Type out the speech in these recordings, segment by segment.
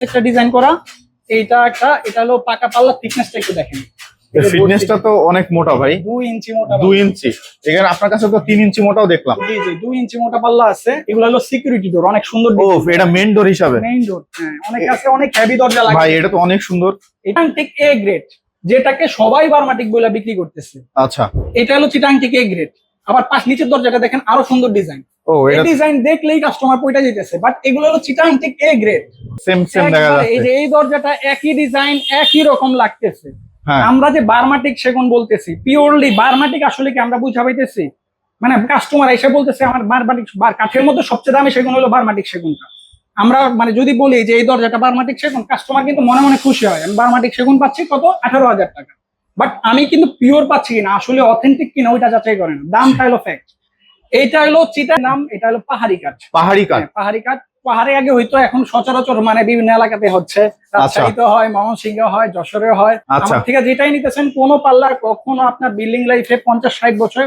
একটা ডিজাইন করা এইটা একটা এটা হলো পাকা পাল্লা থিকনেসটা একটু দেখেন। ফিটনেসটা তো অনেক মোটা ভাই। দুই ইঞ্চি মোটা দুই ইঞ্চি। এখানে আপনার কাছে তো তিন ইঞ্চি মোটাও দেখলাম। জি জি দুই ইঞ্চি মোটা পাল্লা আছে। এগুলো হলো সিকিউরিটি ডোর অনেক সুন্দর ও এটা মেন ডোর হিসাবে। মেইন ডোর হ্যাঁ অনেক আছে অনেক হেভি দরজা লাগে। ভাই এটা তো অনেক সুন্দর। এটা ঠিক এ গ্রেড যেটাকে সবাই বারমাটিক বলে বিক্রি করতেছে। আচ্ছা। এটা হলো চিটাং ঠিক এ গ্রেড আবার পাশ নিচের দরজাটা দেখেন আরও সুন্দর ডিজাইন ও এই ডিজাইন দেখলেই কাস্টমার পয়টা যেতেছে বাট এগুলো হলো চিটাং ঠিক এ গ্রেড সেম সেম দেখা যাচ্ছে। এই দরজাটা একই ডিজাইন একই রকম লাগতেছে। হ্যাঁ। আমরা যে বারমাটিক সেগুন বলতেছি পিওরলি বারমাটিক আসলে কি আমরা বুঝা পাইতেছি? মানে কাস্টমার এসে বলতেছে আমার বারমাটিক বার কাঠের মধ্যে সবচেয়ে দামি সেগুন হলো বারমাটিক সেগুনটা। আমরা মানে যদি বলি যে এই দরজাটা বারমাটিক সেগুন কাস্টমার কিন্তু মনে মনে খুশি হয় আমি বারমাটিক সেগুন পাচ্ছি কত? আঠারো হাজার টাকা। বাট আমি কিন্তু পিওর পাচ্ছি কিনা আসলে অথেন্টিক কিনা ওইটা যাচাই করেন দামটা হলো ফ্যাক্ট এইটা হলো চিটার নাম এটা হলো পাহাড়ি কাঠ। পাহাড়ি কাঠ। হ্যাঁ, পাহাড়ি কাঠ। পাহাড়ে আগে হয়তো এখন সচরাচর মানে বিভিন্ন এলাকাতে হচ্ছে। রাজশাহীতে হয় ময়মনসিংহে হয় যশোরে হয়। আচ্ছা। আমার থেকে যেটাই নিতেছেন কোনো পাল্লার কখনো আপনার বিল্ডিং লাইফে পঞ্চাশ ষাট বছর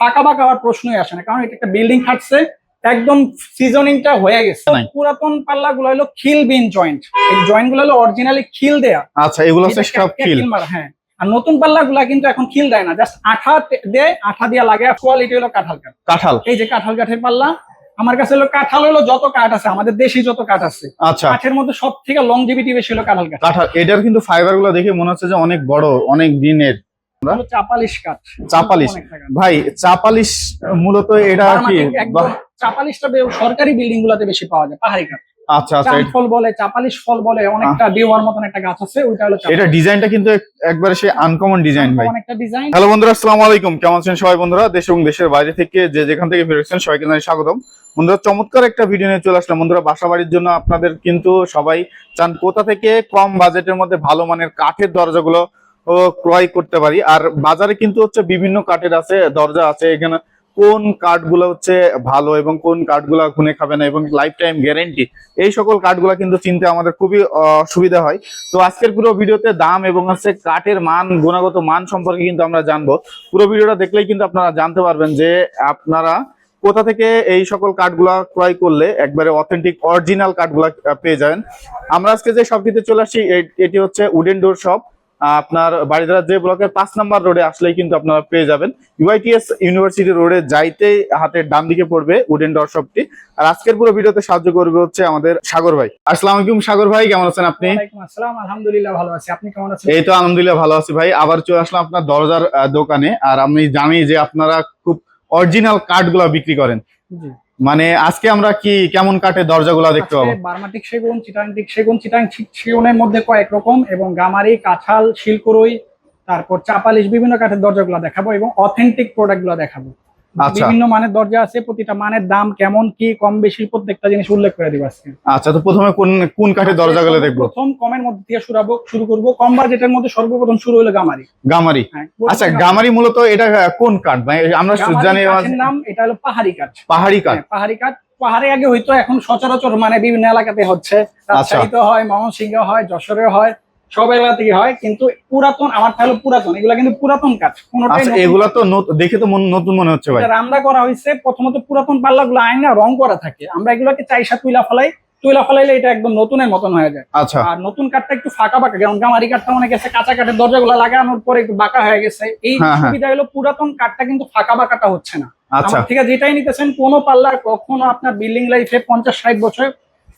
ফাঁকা ফাঁকা হওয়ার প্রশ্নই আসে না। কারণ এটা একটা বিল্ডিং খাটছে একদম সিজনিংটা হয়ে গেছে। পুরাতন পাল্লা গুলো হলো খিল বিন জয়েন্ট এই জয়েন্টগুলো হলো অরিজিনালি খিল দেয়া। আচ্ছা এগুলো সব মারা, হ্যাঁ। আর নতুন পাল্লা গুলা কিন্তু এখন খিল দেয় না। জাস্ট আঠা দেয় আঠা দিয়ে লাগে কোয়ালিটি হলো কাঁঠাল কাঠ। কাঁঠাল। এই যে কাঁঠাল কাঠের পাল্লা আমার কাছে হলো কাঁঠাল হলো যত কাঠ আছে আমাদের দেশে যত কাঠ আছে আচ্ছা। কাঠের মধ্যে সব থেকে লং লংজিভিটি বেশি হলো কাঁঠাল কাঠ। কাঁঠাল এটার কিন্তু ফাইবারগুলো দেখে মনে হচ্ছে যে অনেক বড় অনেক দিনের। চাপালিশ কাঠ। চাপালিশ। ভাই চাপালিশ মূলত এটা কি? চাপালিশটা সরকারি বিল্ডিং গুলাতে বেশি পাওয়া যায় পাহাড়ি কাঠ। আচ্ছা আচ্ছা ফল বলে চাপালিশ ফল বলে অনেকটা দেওয়ার মতন একটা গাছ আছে ওইটা হলো চাপালিশ। এটা ডিজাইনটা কিন্তু একবারে আনকমন ডিজাইন ভাই। অনেকটা ডিজাইন হ্যালো বন্ধুরা আসসালামু আলাইকুম। কেমন আছেন সবাই বন্ধুরা? দেশ এবং দেশের বাইরে থেকে যে যেখান থেকে ফিরেছেন সবাইকে জানাই স্বাগতম। বন্ধুরা চমৎকার একটা ভিডিও নিয়ে চলে আসলাম। বন্ধুরা বাসা বাড়ির জন্য আপনাদের কিন্তু সবাই চান কোথা থেকে কম বাজেটের মধ্যে ভালো মানের কাঠের দরজাগুলো ক্রয় করতে পারি। আর বাজারে কিন্তু হচ্ছে বিভিন্ন কাঠের আছে দরজা আছে এখানে কোন কাঠগুলো হচ্ছে ভালো এবং কোন কাঠগুলো খুনে খাবে না এবং লাইফ টাইম গ্যারেন্টি এই সকল কাঠগুলো কিন্তু চিনতে আমাদের খুবই আহ, সুবিধা হয়। তো আজকের পুরো ভিডিওতে দাম এবং হচ্ছে কাঠের মান গুণগত মান সম্পর্কে কিন্তু আমরা জানব। পুরো ভিডিওটা দেখলেই কিন্তু আপনারা জানতে পারবেন যে আপনারা কোথা থেকে এই সকল কাঠগুলা ক্রয় করলে একবারে অথেন্টিক অরিজিনাল কাঠগুলা পেয়ে যাবেন। আমরা আজকে যে শপটিতে চলে আসছি এ- এটি হচ্ছে উডেন ডোর শপ আপনার বাড়িধারা যে ব্লকের পাঁচ নাম্বার রোডে আসলেই কিন্তু আপনারা পেয়ে যাবেন। ইউআইটিএস ইউনিভার্সিটি রোডে যাইতেই হাতের ডান দিকে পড়বে উডেন ডোর শপটি আর আজকের পুরো ভিডিওতে সাহায্য করবে হচ্ছে আমাদের সাগর ভাই। আসসালামু আলাইকুম সাগর ভাই কেমন আছেন আপনি? আসসালাম আলহামদুলিল্লাহ ভালো আছি। আপনি কেমন আছেন? এই তো আলহামদুলিল্লাহ ভালো আছি ভাই। আবার চলে আসলাম আপনার দরজার দোকানে। আর আমি জানি যে আপনারা খুব অরিজিনাল কাঠগুলা বিক্রি করেন। জি। মানে আজকে আমরা কি কেমন কাঠের দরজাগুলা দেখতে পাবো বার্মাটিক সেগুন চিটাংটিক সেগুন চিটাং সেগুনের মধ্যে কয়েক রকম এবং গামারি কাঁঠাল শিলকুরই তারপর চাপালিশ বিভিন্ন কাঠের দরজাগুলো দেখাবো এবং অথেন্টিক প্রোডাক্টগুলো দেখাবো। বিভিন্ন মানের দরজা আছে প্রতিটা মানের দাম কেমন কি কম বেশি প্রত্যেকটা জিনিস উল্লেখ করে দিব আজকে। আচ্ছা তো প্রথমে কোন কোন কাঠের দরজা গুলো দেখব? প্রথম কমের মধ্যে থেকে শুরু হবো- শুরু করব। কম বাজেটের মধ্যে সর্বপ্রথম শুরু হলো গামারি। গামারি। হ্যাঁ, আচ্ছা গামারি। মূলত এটা কোন কাঠ? ভাই আমরা জানি নাম এটা হলো পাহাড়ি কাঠ। পাহাড়ি কাঠ। হ্যাঁ, পাহাড়ি কাঠ। পাহাড়ে আগে হয়তো এখন সচরাচর মানে বিভিন্ন এলাকাতে হচ্ছে। আচ্ছা। রাজশাহীতে হয় ময়মনসিংহে হয় যশোরে হয়। সব এলাকা থেকে হয় কিন্তু পুরাতন আমার হলো পুরাতন এগুলা কিন্তু পুরাতন কাঠ কোনোটাই আচ্ছা এগুলা তো দেখে তো নতুন মনে হচ্ছে ভাই। রান্না করা হয়েছে প্রথমত পুরাতন পাল্লা গুলো আয়না রং করা থাকে। আমরা এগুলোকে চাইসা তুইলা ফেলাই তুইলা ফেলাইলে এটা একদম নতুনের মতন হয়ে যায়। আচ্ছা। আর নতুন কাঠটা একটু ফাঁকা বাঁকা যেমন গামারি কাঠটা অনেক গেছে কাঁচা কাঠের দরজাগুলো লাগানোর পরে একটু বাঁকা হয়ে গেছে। এই হ্যাঁ, হ্যাঁ। সুবিধা হলো পুরাতন কাঠটা কিন্তু ফাঁকা বাঁকাটা হচ্ছে না। আচ্ছা। আমার থেকে যেটাই নিতেছেন কোনো পাল্লার কখনো আপনার বিল্ডিং লাইফে পঞ্চাশ ষাট বছর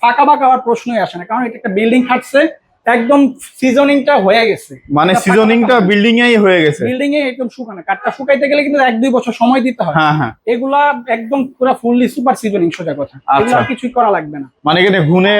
ফাঁকা বাঁকা হওয়ার প্রশ্নই আসে না কারণ এটা একটা বিল্ডিং খাটছে একদম সিজনিংটা হয়ে গেছে। মানে সিজনিংটা বিল্ডিং এই হয়ে গেছে। বিল্ডিং এ একদম শুকানো। কাঠটা শুকাইতে গেলে কিন্তু এক দুই বছর সময় দিতে হয়। হ্যাঁ হ্যাঁ। এগুলা একদম পুরো ফুললি সুপার সিজনিং সোজা কথা। আচ্ছা। এগুলো আর কিছুই করা লাগবে না। মানে এখানে ঘুনে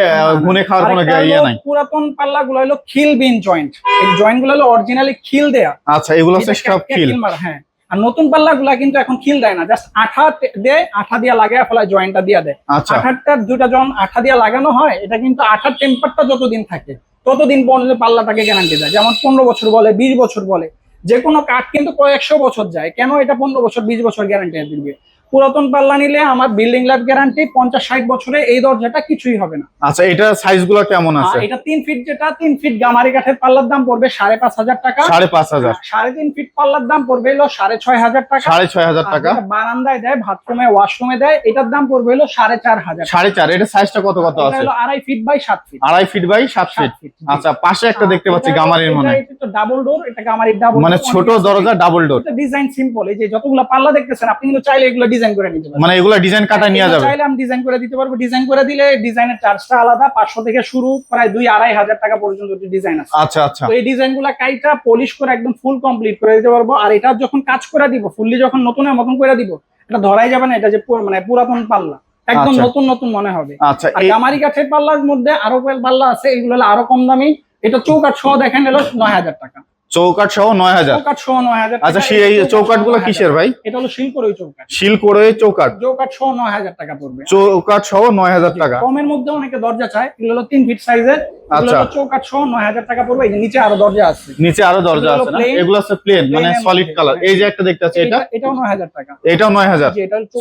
ঘুনে খাওয়ার কোনো ইয়ে নাই? পুরাতন পাল্লা গুলো হলো খিল বিন জয়েন্ট এই জয়েন্টগুলো হলো অরিজিনালি খিল দেয়া। আচ্ছা এগুলো হচ্ছে সব ফিল হ্যাঁ। আর নতুন পাল্লা গুলা কিন্তু এখন খিল দেয় না। জাস্ট আঠা দেয় আঠা দিয়ে লাগায় ফেলায় জয়েন্টটা দিয়ে দেয়। আচ্ছা। আঠারটা দুটা যখন আঠা দিয়ে লাগানো হয় এটা কিন্তু আঠার টেম্পারটা যতদিন থাকে। ততদিন পর্যন্ত পাল্লাটাকে গ্যারান্টি দেয়। যেমন পনেরো বছর বলে, বিশ বছর বলে যে কোনো কাঠ কিন্তু কয়েকশো বছর যায়। কেন এটা পনেরো বছর, বিশ বছর গ্যারান্টি দিবে? পুরাতন পাল্লা নিলে আমার বিল্ডিং লাইফ গ্যারান্টি পঞ্চাশ ষাট বছরে এই দরজাটা কিছুই হবে না। আচ্ছা এটা সাইজগুলো কেমন আছে? এটা তিন ফিট যেটা তিন ফিট গামারি কাঠের পাল্লার দাম পড়বে সাড়ে পাঁচ হাজার টাকা। সাড়ে পাঁচ হাজার। সাড়ে তিন ফিট পাল্লার দাম পড়বে হলো সাড়ে ছয় হাজার টাকা। সাড়ে ছয় হাজার টাকা। বারান্দায় দেয় বাথরুমে ওয়াশরুমে দেয় এটার দাম পড়বে হলো সাড়ে চার হাজার সাড়ে চার এটা সাইজটা কত কত আছে? আড়াই ফিট বাই সাত ফিট আড়াই ফিট বাই সাত ফিট আচ্ছা পাশে একটা দেখতে পাচ্ছি গামারির মনে। হয়। ডাবল ডোর এটা গামারির ডাবল মানে ছোট দরজা ডাবল ডোর ডিজাইন সিম্পল এই যে যতগুলো পাল্লা দেখতেছেন আপনি কিন্তু চাইলে এগুলো ডিজাইন করে নিতে পারেন মানে এগুলা ডিজাইন কাটা নিয়ে যাবে। চাইলে আমি ডিজাইন করে দিতে পারব। ডিজাইন করে দিলে ডিজাইনের চার্জটা আলাদা পাঁচশো থেকে শুরু প্রায় দুই আড়াই হাজার টাকা পর্যন্ত ডিজাইন আছে। আচ্ছা আচ্ছা। তো এই ডিজাইনগুলা কাইটা পলিশ করে একদম ফুল কমপ্লিট করে দিতে পারব। আর এটা যখন কাজ করে দিব ফুললি যখন নতুনের মতন করে দিব এটা ধরাই যাবে না এটা যে মানে পুরাতন পাল্লা। একদম আচ্ছা। নতুন নতুন মনে হবে। আচ্ছা কামারি কাঠের পাল্লার মধ্যে আরও পাল্লা আছে এগুলো আরও কম দামি। এটা চৌকাঠ সহ দেখেন এলো নয় হাজার টাকা। চৌকাট সহ নয় হাজার। চৌকাঠ সহ নয় হাজার আচ্ছা এই চৌকাটগুলো কিসের ভাই? এটা হলো শিল্পর ওই চৌকাঠ। শিল করে চৌকাট সহ নয় হাজার টাকা পড়বে। চৌকাট সহ নয় হাজার টাকা। কমের মধ্যে অনেকে দরজা চায় এগুলো হলো তিন ফিট সাইজের আচ্ছা। চৌকাঠ সহ নয় হাজার টাকা পড়বে এই যে নিচে আরও দরজা আছে। নিচে আরও দরজা আছে না? এগুলো আছে প্লেন মানে সলিড কালার। এই যে একটা দেখতে পাচ্ছি এটা এটা- এটাও নয় হাজার টাকা। এটাও নয় হাজার।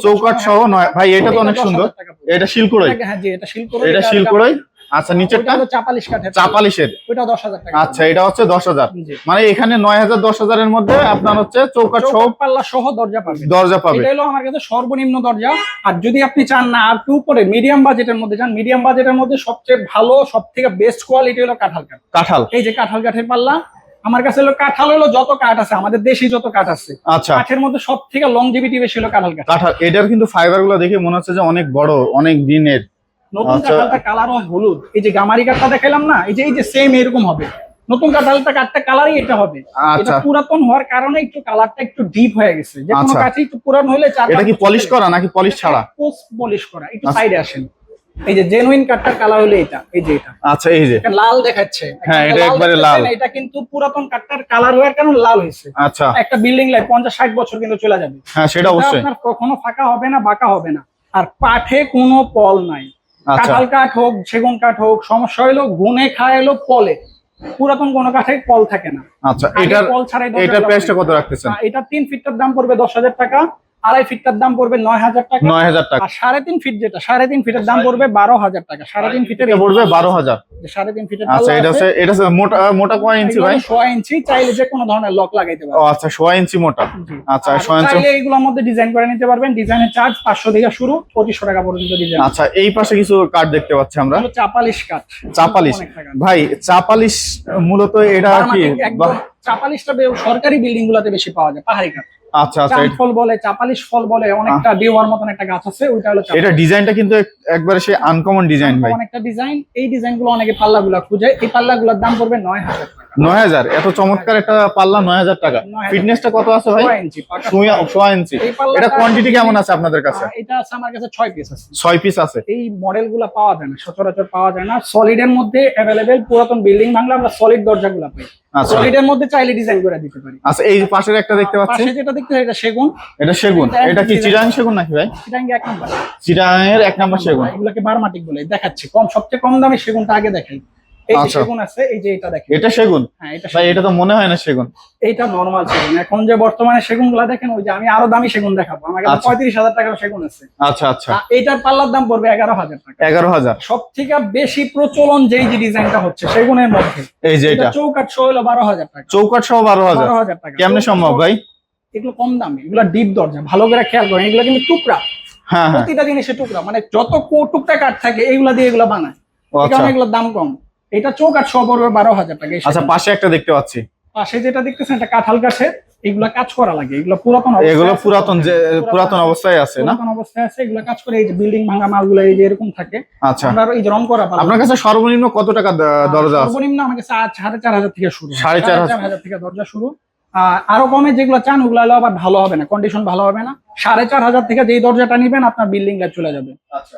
চৌকাট সহ নয় ভাই এটা তো অনেক সুন্দর। এটা শিল এটা- হ্যাঁ জি এটা শিল এটা শিল করে আচ্ছা নিচেরটা? চাপালিশ কাঠের চাপালিশের। ওটা দশ হাজার টাকা। আচ্ছা এটা হচ্ছে দশ হাজার। মানে এখানে নয় হাজার দশ হাজারের মধ্যে আপনার হচ্ছে চৌকাট সহ চৌকাঠ পাল্লা সহ দরজা পাবেন দরজা পাবে। এটা হলো আমার কাছে সর্বনিম্ন দরজা। আর যদি আপনি চান না আর টু করে মিডিয়াম বাজেটের মধ্যে চান মিডিয়াম বাজেটের মধ্যে সবচেয়ে ভালো সব থেকে বেস্ট কোয়ালিটি হলো কাঁঠাল কাঠ। কাঁঠাল। এই যে কাঁঠাল কাঠের পাল্লা আমার কাছে হলো কাঁঠাল হলো যত কাঠ আছে আমাদের দেশি যত কাঠ আছে আচ্ছা। কাঠের মধ্যে সব থেকে লংজিভিটি বেশি হলো কাঁঠাল কাঠ। কাঁঠাল এটার কিন্তু ফাইবারগুলো দেখে মনে হচ্ছে যে অনেক বড় অনেক দিনের। নতুন আচ্ছা। কাঁঠালটা কালার হয় হলুদ। এই যে গামারি কাঠটা দেখালাম না এই যে এই যে সেম এরকম হবে। নতুন কাঁঠালটা কাঠটা কালারই এটা হবে। এটা আচ্ছা। পুরাতন হওয়ার কারণে একটু কালারটা একটু ডিপ হয়ে গেছে। যে কোনো আচ্ছা। কাঠই একটু পুরান হলে চার এটা কি পলিশ করা নাকি পলিশ ছাড়া? পোস্ট পলিশ করা একটু। সাইডে আসেন। এই যে জেনুইন কাঠটার কালার হলো এটা এই যে এটা। আচ্ছা এই যে। লাল দেখাচ্ছে। হ্যাঁ, এটা একবারে লাল। এটা কিন্তু পুরাতন কাঠটার কালার হওয়ার কারণে লাল হয়েছে। আচ্ছা। একটা বিল্ডিং লাইফ পঞ্চাশ ষাট বছর কিন্তু চলে যাবে। হ্যাঁ সেটা অবশ্যই। আপনার কখনো ফাঁকা হবে না বাঁকা হবে না। আর পাঠে কোনো পল নাই। কাঁঠাল কাঠ হোক সেগুন কাঠ হোক সমস্যা হলো গুনে খায় এলো পলে। পুরাতন কোন কাঠে কল থাকে না। আচ্ছা এটা কল ছাড়াই এটা প্রাইসটা কত রাখতেছেন? এটা তিন ফিটটার দাম পড়বে দশ হাজার টাকা আড়াই ফিটটার দাম পড়বে নয় হাজার টাকা। নয় হাজার টাকা। আর সাড়ে তিন ফিট যেটা সাড়ে তিন ফিটের দাম পড়বে বারো হাজার টাকা। সাড়ে তিন ফিটের পড়বে বারো হাজার। যে সাড়ে তিন ফিটের আচ্ছা এটা হচ্ছে এটা হচ্ছে মোটা মোটা কয় ইঞ্চি ভাই? সোয়া ইঞ্চি চাইলে যে কোনো ধরনের লক লাগাইতে ও আচ্ছা সোয়া ইঞ্চি মোটা। আচ্ছা সোয়া ইঞ্চি চাইলে মধ্যে ডিজাইন করে নিতে পারবেন। ডিজাইনের চার্জ পাঁচশো থেকে শুরু পঁচিশশো টাকা পর্যন্ত ডিজাইন আচ্ছা এই পাশে কিছু কাঠ দেখতে পাচ্ছি আমরা। চাপালিশ কাঠ চাপালিশ ভাই চাপালিশ মূলত এটা কি? চাপালিশটা সরকারি বিল্ডিং গুলাতে বেশি পাওয়া যায় পাহাড়ি কাঠ আচ্ছা আচ্ছা ফল বলে চাপালিশ ফল বলে অনেকটা দেওয়ার মতন একটা গাছ আছে ওইটা হলো। এটা ডিজাইনটা কিন্তু একবারে সেই আনকমন ডিজাইন ভাই। অনেকটা ডিজাইন এই অনেকে খুঁজে এই দাম পড়বে টাকা। এত চমৎকার একটা পাল্লা নয় হাজার টাকা। 9,000 ফিটনেসটা কত আছে ভাই? ইঞ্চি ইঞ্চি। এটা কোয়ান্টিটি কেমন আছে আপনাদের কাছে? এটা আছে আমার কাছে ছয় পিস আছে। ছয় পিস আছে। এই মডেলগুলা পাওয়া যায় না সচরাচর পাওয়া যায় না। সলিড এর মধ্যে পুরাতন বিল্ডিং ভাঙলে আমরা সলিড দরজা গুলা পাই। আচ্ছা। সলিড মধ্যে চাইলে ডিজাইন করে দিতে পারি। আচ্ছা এই পাশের একটা দেখতে পাচ্ছি পাশে যেটা দেখতে এটা সেগুন। এটা সেগুন। এটা কি। চিরাং সেগুন নাকি ভাই? চিরাং এক নম্বর। এর এক নম্বর সেগুন। এগুলোকে বারমাটিক বলে দেখাচ্ছি। কম সবচেয়ে কম দামে সেগুনটা আগে দেখাই। এই যে আচ্ছা। সেগুন আছে এই যে এটা দেখেন। এটা সেগুন? হ্যাঁ এটা ভাই এটা তো মনে হয় না সেগুন। এইটা নর্মাল সেগুন। এখন যে বর্তমানে সেগুন দেখেন ওই যে আমি আরও দামি সেগুন দেখাবো। আমার কাছে আচ্ছা। পঁয়ত্রিশ হাজার টাকার সেগুন আছে। আচ্ছা আচ্ছা। আর পাল্লার দাম পড়বে এগারো হাজার টাকা। এগারো হাজার। বেশি প্রচলন যেই যে ডিজাইনটা হচ্ছে সেগুনের মধ্যে। এই যে এটা এটা। চৌকাট সহ হলো বারো হাজার টাকা। চৌকাট সহ টাকা। কেমনে সম্ভব ভাই? এগুলো কম দামি। এগুলো ডিপ দরজা। ভালো করে খেয়াল করেন এগুলো কিন্তু টুকরা। হ্যাঁ হ্যাঁ। প্রতিটা জিনিসের টুকরা। মানে যত কো- টুকটা কাঠ থাকে এইগুলা দিয়ে এগুলো বানায়। আচ্ছা। এগুলোর দাম কম। এটা চৌকাঠ সহ পড়বে বারো হাজার টাকা আচ্ছা পাশে একটা দেখতে পাচ্ছি। পাশে যেটা দেখতেছেন এটা কাঁঠাল গাছের এগুলা কাজ করা লাগে এগুলো পুরাতন এগুলো পুরাতন যে পুরাতন অবস্থায় আছে না? পুরাতন অবস্থায় আছে এগুলো কাজ করে এই যে বিল্ডিং ভাঙা মালগুলো এই যে এরকম থাকে। আচ্ছা। আমরা আরও এই যে রং করা পাবো আপনার কাছে সর্বনিম্ন কত টাকা দরজা আছে? সর্বনিম্ন আমার কাছে আজ সাড়ে চার হাজার থেকে শুরু সাড়ে চার হাজার। হাজার থেকে দরজা শুরু। আর আরও কমে যেগুলো চান ওগুলো আবার ভালো হবে না কন্ডিশন ভালো হবে না। সাড়ে চার হাজার থেকে যেই দরজাটা নিবেন আপনার বিল্ডিং চলে যাবে। আচ্ছা।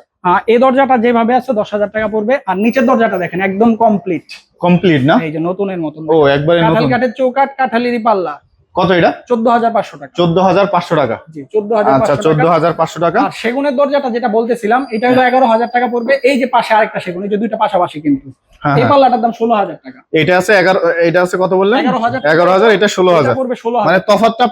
এই দরজাটা যেভাবে আছে দশ হাজার টাকা পড়বে। আর নিচের দরজাটা দেখেন একদম কমপ্লিট কমপ্লিট না? এই যে নতুনের মতন ও একবারে কাঁঠাল নতুন কাঠের চৌকাট কাঠালির পাল্লা। কত এটা? চোদ্দ হাজার পাঁচশো টাকা। চোদ্দ হাজার পাঁচশো টাকা। জি চোদ্দ হাজার আচ্ছা চোদ্দ টাকা হাজার পাঁচশো টাকা। আর সেগুনের দরজাটা যেটা বলতেছিলাম এটা হলো এগারো হাজার টাকা পড়বে। এই যে পাশে আরেকটা সেগুন এই যে দুইটা পাশাপাশি কিন্তু। হ্যাঁ এই হ্যাঁ। পাল্লাটার দাম ষোলো হাজার টাকা। এটা আছে এগারো এটা আছে কত বললেন? এগারো হাজার এটা ষোলো হাজার। পড়বে ষোলো মানে তফাৎটা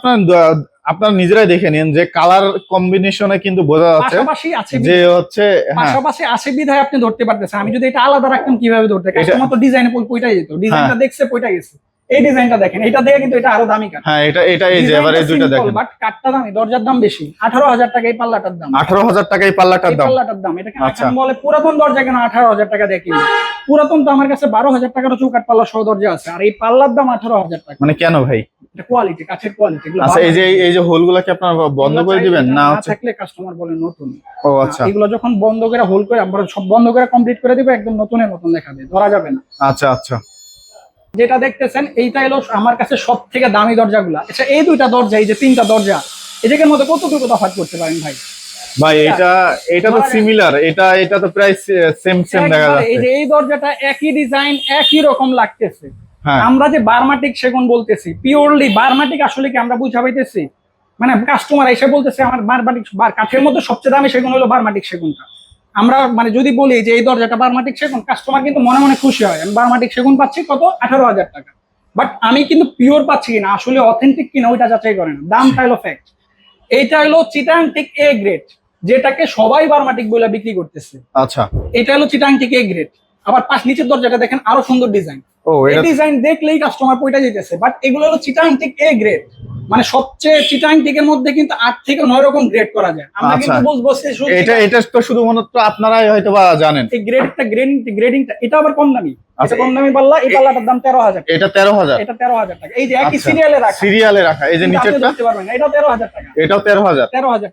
আপনার নিজেরাই দেখে নিন যে কালার কম্বিনেশনে কিন্তু বোঝা যাচ্ছে যে হচ্ছে হ্যাঁ। পাশাপাশি আছে বিধায় আপনি ধরতে পারতেছেন। আমি যদি এটা আলাদা রাখতাম কীভাবে ধরতে? কাস্টমার তো ডিজাইনে পয়টা যেত। ডিজাইনটা দেখছে পয়টা গেছে। এই ডিজাইনটা দেখেন এটা দেখে কিন্তু এটা আরও দামি কাঠ। হ্যাঁ এটা এটা এই যে এবার দুইটা দেখেন। বাট কাঠটা দামি দরজার দাম বেশি। আঠারো হাজার টাকা এই পাল্লাটার দাম। আঠারো হাজার টাকা এই পাল্লাটার দাম। পাল্লাটার দাম। এটাকে আচ্ছা। এখন বলে পুরাতন দরজা কেন আঠারো হাজার টাকা দেখি পুরাতন তো আমার কাছে বারো হাজার টাকার চৌকাট পাল্লা সহ দরজা আছে। আর এই পাল্লার দাম আঠারো হাজার টাকা। মানে কেন ভাই? এটা কোয়ালিটি কাঠের কোয়ালিটি আচ্ছা এই যে এই যে হোলগুলা কি আপনারা বন্ধ করে দিবেন? না থাকলে কাস্টমার বলে নতুন। ও আচ্ছা। এগুলো যখন বন্ধ করে হোল করে আমরা সব বন্ধ করে কমপ্লিট করে দিবে একদম নতুনের মতন দেখাবে। ধরা যাবে না। আচ্ছা আচ্ছা। যেটা দেখতেছেন এইটা হলো আমার কাছে সব থেকে দামি দরজাগুলা। আচ্ছা এই দুইটা দরজা এই যে তিনটা দরজা এদিকের মধ্যে কতটুকু তফাৎ করতে পারেন ভাই? ভাই এটা এটা তো সিমিলার এটা এটা তো প্রায় সেম সেম দেখা এই যাচ্ছে। যে এই দরজাটা একই ডিজাইন একই রকম লাগতেছে। হ্যাঁ। আমরা যে বার্মাটিক সেগুন বলতেছি পিওরলি বার্মাটিক আসলে কি আমরা বুঝাবাইতেছি মানে কাস্টমার এসে বলতেছে আমার বারমাটিক বার- কাঠের মধ্যে সবচেয়ে দামি সেগুন হলো বার্মাটিক সেগুনটা। আমরা মানে যদি বলি যে এই দরজাটা বার্মাটিক সেগুন কাস্টমার কিন্তু মনে মনে খুশি হয়। আমি বার্মাটিক সেগুন পাচ্ছি কত? আঠারো হাজার টাকা। বাট আমি কিন্তু পিওর পাচ্ছি কিনা আসলে অথেন্টিক কিনা ওইটা যাচাই করে না দামটা হলো ফ্যাক্ট এইটা হলো চিটাংটিক এ গ্রেড যেটাকে সবাই বার্মাটিক বলে বিক্রি করতেছে। আচ্ছা। এটা হলো চিটাংটিক এ গ্রেড আবার পাশ নিচের দরজাটা দেখেন আরও সুন্দর ডিজাইন ও এই ডিজাইন দেখলেই কাস্টমার পয়টা যেতেছে। বাট এগুলো হলো চিটাং টিক এ গ্রেড মানে সবচেয়ে চিটাং টিকের মধ্যে কিন্তু আট থেকে নয় রকম গ্রেড করা যায়। আমরা আচ্ছা। কিন্তু বলব এটা এটা তো শুধুমাত্র আপনারাই হয়তো বা জানেন। এই গ্রেডটা গ্রেডিং গ্রেডিংটা এটা আবার কম দামি। আচ্ছা, কম দামি পাল্লা এই পাল্লাটার দাম তেরো হাজার এটা তেরো হাজার। এটা তেরো হাজার টাকা। এই যে একই আচ্ছা। সিরিয়ালে রাখা। সিরিয়ালে রাখা। এই যে নিচেরটা? পারবেন টাকা। এটাও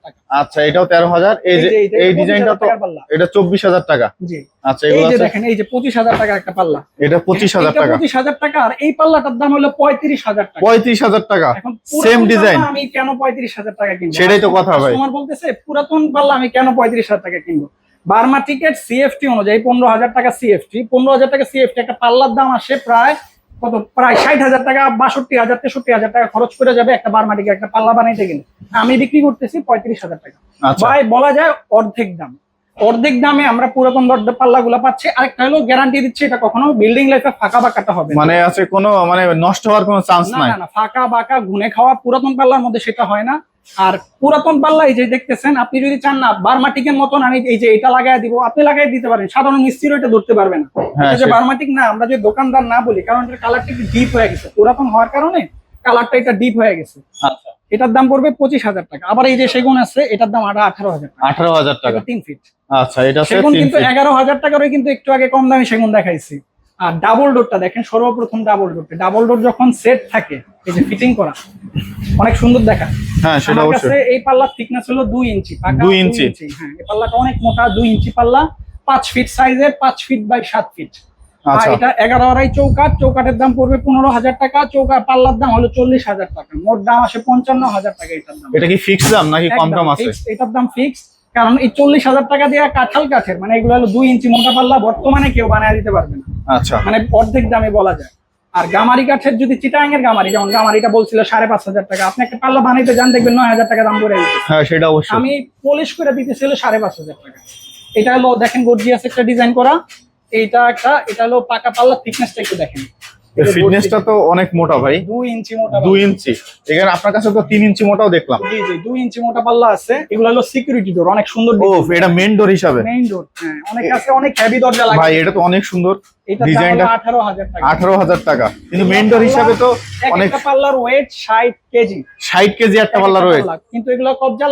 টাকা। আচ্ছা এটাও তেরো হাজার। এই যে এই ডিজাইনটা তো এটা চব্বিশ হাজার টাকা। জি। আচ্ছা এই যে দেখেন এই যে পঁচিশ হাজার টাকার একটা পাল্লা। এটা পঁচিশ হাজার টাকা। পঁচিশ হাজার টাকা আর এই পাল্লাটার দাম হলো পঁয়ত্রিশ হাজার টাকা। পঁয়ত্রিশ হাজার টাকা। এখন Same পুরাতন আমি কেন পঁয়ত্রিশ হাজার টাকা কিনবো? সেটাই তো কথা ভাই। কাস্টমার বলতেছে পুরাতন পাল্লা আমি কেন পঁয়ত্রিশ হাজার টাকা কিনবো? বার্মা টিকেট সিএফটি অনুযায়ী পনেরো হাজার টাকা সিএফটি পনেরো হাজার টাকা সিএফটি একটা পাল্লার দাম আসে প্রায় কত? প্রায় ষাট হাজার টাকা বাষট্টি হাজার তেষট্টি হাজার টাকা খরচ করে যাবে একটা বার্মা টিকেট একটা পাল্লা বানাইতে গেলে। আমি বিক্রি করতেছি পঁয়ত্রিশ হাজার টাকা। আচ্ছা। ভাই বলা যায় অর্ধেক দাম। অর্ধেক দামে আমরা পুরাতন দরজা পাল্লাগুলো পাচ্ছি। আরেকটা হলো গ্যারান্টি দিচ্ছি এটা কখনো বিল্ডিং লাইফে ফাঁকা বাঁকাটা হবে মানে আছে কোনো মানে নষ্ট হওয়ার কোনো চান্স নাই? না না ফাঁকা বাঁকা ঘুনে খাওয়া পুরাতন পাল্লার মধ্যে সেটা হয় না। আর পুরাতন পাল্লা এই যে দেখতেছেন আপনি যদি চান না বার্মাটিকের মতন আমি এই যে এটা লাগাই দিব আপনি লাগাই দিতে পারেন। সাধারণ মিস্ত্রি এটা ধরতে পারবে না। হ্যাঁ, যে বার্মাটিক না আমরা যে দোকানদার না বলি কারণ এটার কালারটা একটু ডিপ হয়ে গেছে। পুরাতন হওয়ার কারণে কালারটা এটা ডিপ হয়ে গেছে। আচ্ছা। এটার দাম পড়বে পঁচিশ হাজার টাকা। আবার এই যে সেগুন আছে এটার দাম আঠারো হাজার টাকা। আঠারো হাজার টাকা। তিন ফিট আচ্ছা এটা সেগুন কিন্তু। এগারো হাজার টাকারও কিন্তু একটু আগে কম দামি সেগুন দেখাইছি। আর ডাবল ডোরটা দেখেন সর্বপ্রথম ডাবল ডোরটা ডাবল ডোর যখন সেট থাকে এই যে ফিটিং করা অনেক সুন্দর দেখা। হ্যাঁ সেটা অবশ্যই। এই পাল্লার থিকনেস হলো দুই ইঞ্চি পাকা দুই ইঞ্চি। হ্যাঁ এই পাল্লাটা অনেক মোটা দুই ইঞ্চি পাল্লা পাঁচ ফিট সাইজের পাঁচ ফিট বাই সাত ফিট আর আচ্ছা। এটা এগারো আড়াই চৌকাট চৌকাটের দাম পড়বে পনেরো হাজার টাকা চৌকা পাল্লার দাম হলো চল্লিশ হাজার টাকা। মোট দাম আসে পঞ্চান্ন হাজার টাকা এটার দাম। এটা কি ফিক্স দাম নাকি কম কম আছে? এটার দাম ফিক্স কারণ এই চল্লিশ হাজার টাকা দিয়ে কাঁঠাল কাঠের মানে এগুলো হলো দুই ইঞ্চি মোটা পাল্লা বর্তমানে কেউ বানায় দিতে পারবে না। আচ্ছা। মানে অর্ধেক দামে বলা যায়। আর গামারি কাঠের যদি চিটাং এর গামারি যেমন গামারিটা বলছিল সাড়ে পাঁচ হাজার টাকা আপনি একটা পাল্লা বানাইতে যান দেখবেন নয় হাজার টাকা দাম করে হ্যাঁ সেটা অবশ্যই। আমি পলিশ করে দিতেছিল সাড়ে পাঁচ হাজার টাকা। এটা হলো দেখেন গর্জিয়াস একটা ডিজাইন করা। এইটা একটা এটা হলো পাকা পাল্লা থিকনেসটা একটু দেখেন। ফিটনেসটা তো অনেক মোটা ভাই। দুই ইঞ্চি মোটা দুই ইঞ্চি। এখানে আপনার কাছে তো তিন ইঞ্চি মোটাও দেখলাম। জি জি দুই ইঞ্চি মোটা পাল্লা আছে। এগুলো হলো সিকিউরিটি ডোর অনেক সুন্দর ও এটা মেন ডোর হিসাবে। মেইন ডোর হ্যাঁ অনেক আছে অনেক হেভি দরজা লাগে। ভাই এটা তো অনেক সুন্দর। এটা ডিজাইনটা আঠারো হাজার টাকা। আঠারো হাজার টাকা। কিন্তু ডোর হিসাবে তো অনেক পাল্লার ওয়েট ষাট কেজি। ষাট কেজি একটা কিন্তু এগুলো কবজা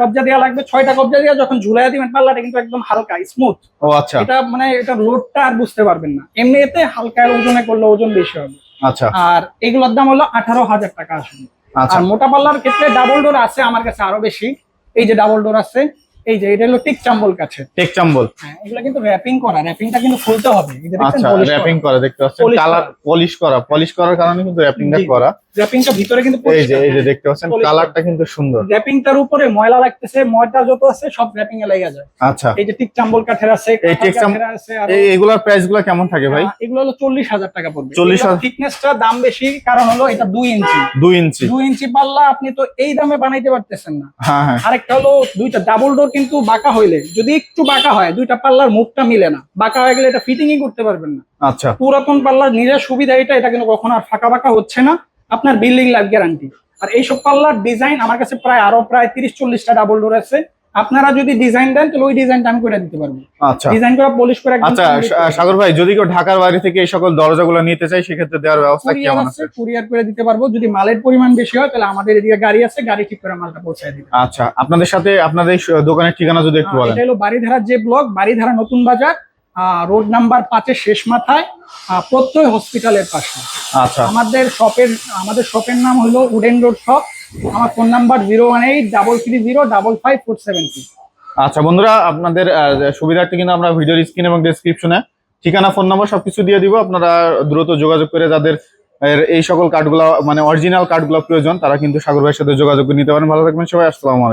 কবজা দেওয়া লাগবে ছয়টা কবজা দিয়ে যখন দিবেন পাল্লাটা কিন্তু একদম হালকা স্মুথ ও আচ্ছা। এটা মানে এটা লোডটা আর বুঝতে পারবেন না। এমনিতে হালকা ওজনে করলে ওজন বেশি হবে। আচ্ছা। আর এগুলোর দাম হলো আঠারো হাজার টাকা আসবে আচ্ছা। আর মোটা পাল্লার ক্ষেত্রে ডাবল ডোর আছে আমার কাছে আরও বেশি। এই যে ডাবল ডোর আছে এই যে এটা হলো টিক চাম্বল কাছে। টেক চাম্বল। হ্যাঁ এগুলো কিন্তু র্যাপিং করা র্যাপিংটা কিন্তু খুলতে হবে। আচ্ছা র্যাপিং করা। দেখতে পাচ্ছেন? কালার পলিশ করা। পলিশ করার কারণে কিন্তু র্যাপিংটা। করা। র্যাপিংটা ভিতরে কিন্তু এই যে এই যে দেখতে পাচ্ছেন কালারটা কিন্তু সুন্দর। র্যাপিংটার উপরে ময়লা লাগতেছে ময়লা যত আছে সব র্যাপিং এ লেগে যায়। আচ্ছা। এই যে টিক চাম্বল কাঠের আছে এই টিক চাম- কাঠের আছে আর এই এগুলার প্রাইসগুলো কেমন থাকে ভাই? এগুলো হলো চল্লিশ হাজার টাকা পড়বে। 40,000 থিকনেসটা দাম বেশি কারণ হলো এটা দুই ইঞ্চি। দুই ইঞ্চি। দুই ইঞ্চি পাল্লা আপনি তো এই দামে বানাইতে পারতেছেন না। হ্যাঁ হ্যাঁ। আরেকটা হলো দুইটা ডাবল ডোর কিন্তু বাঁকা হইলে যদি একটু বাঁকা হয় দুইটা পাল্লার মুখটা মিলে না। বাঁকা হয়ে গেলে এটা ফিটিংই করতে পারবেন না। আচ্ছা। পুরাতন পাল্লার নিজের সুবিধা এটা এটা কিন্তু কখনো আর ফাঁকা বাঁকা হচ্ছে না। আপনার বিল্ডিং লাইফ গ্যারান্টি আর এইসব পাল্লার ডিজাইন আমার কাছে প্রায় আরও প্রায় তিরিশ চল্লিশটা ডাবল ডোর আছে। আপনারা যদি ডিজাইন দেন তাহলে ওই ডিজাইনটা আমি করে দিতে পারব। আচ্ছা। ডিজাইন করা পলিশ করে আচ্ছা সাগর ভাই যদি কেউ ঢাকার বাইরে থেকে এই সকল দরজাগুলো নিতে চাই সেক্ষেত্রে দেওয়ার ব্যবস্থা কি আমার আছে কুরিয়ার করে দিতে পারব। যদি মালের পরিমাণ বেশি হয় তাহলে আমাদের এদিকে গাড়ি আছে গাড়ি ঠিক করে মালটা পৌঁছে দিবে আচ্ছা আপনাদের সাথে আপনাদের দোকানের ঠিকানা যদি একটু বলেন। এটা হলো বাড়িধারার যে ব্লক বাড়িধারা নতুন বাজার রোড নাম্বার পাঁচের শেষ মাথায় প্রত্যয় হসপিটালের পাশে। আচ্ছা। আমাদের শপের আমাদের শপের নাম হলো উডেন রোড শপ। আমার phone number zero one eight double three zero double five four seven two আচ্ছা বন্ধুরা আপনাদের সুবিধার্থে কিন্তু আমরা ভিডিওর স্ক্রিন এবং ডেসক্রিপশনে ঠিকানা ফোন নাম্বার সবকিছু দিয়ে দিব। আপনারা দ্রুত যোগাযোগ করে যাদের এই সকল কার্ডগুলো মানে অরিজিনাল কার্ডগুলো প্রয়োজন তারা কিন্তু সাগর ভাইয়ের সাথে যোগাযোগ নিতে পারেন। ভালো থাকবেন সবাই আসসালামু আলাইকুম।